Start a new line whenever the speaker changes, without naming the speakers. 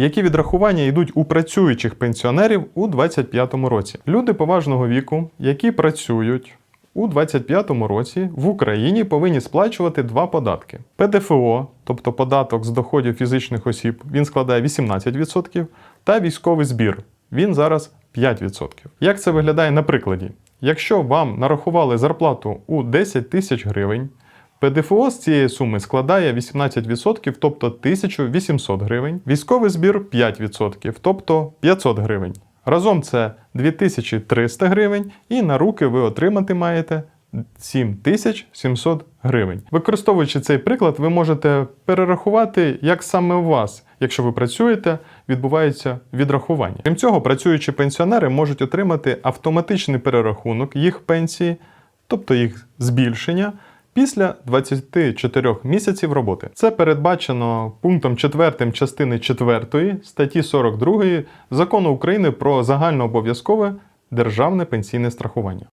Які відрахування йдуть у працюючих пенсіонерів у 2025 році? Люди поважного віку, які працюють у 2025 році в Україні повинні сплачувати два податки: ПДФО, тобто податок з доходів фізичних осіб, він складає 18%, та військовий збір. Він зараз 5%. Як це виглядає на прикладі? Якщо вам нарахували зарплату у 10 тисяч гривень, ПДФО з цієї суми складає 18%, тобто 1800 гривень. Військовий збір 5%, тобто 500 гривень. Разом це 2300 гривень, і на руки ви отримати маєте 7700 гривень. Використовуючи цей приклад, ви можете перерахувати, як саме у вас, якщо ви працюєте, відбувається відрахування. Крім цього, працюючі пенсіонери можуть отримати автоматичний перерахунок їх пенсії, тобто їх збільшення. Після 24 місяців роботи це передбачено пунктом 4 частини 4 статті 42 закону України про загальнообов'язкове державне пенсійне страхування.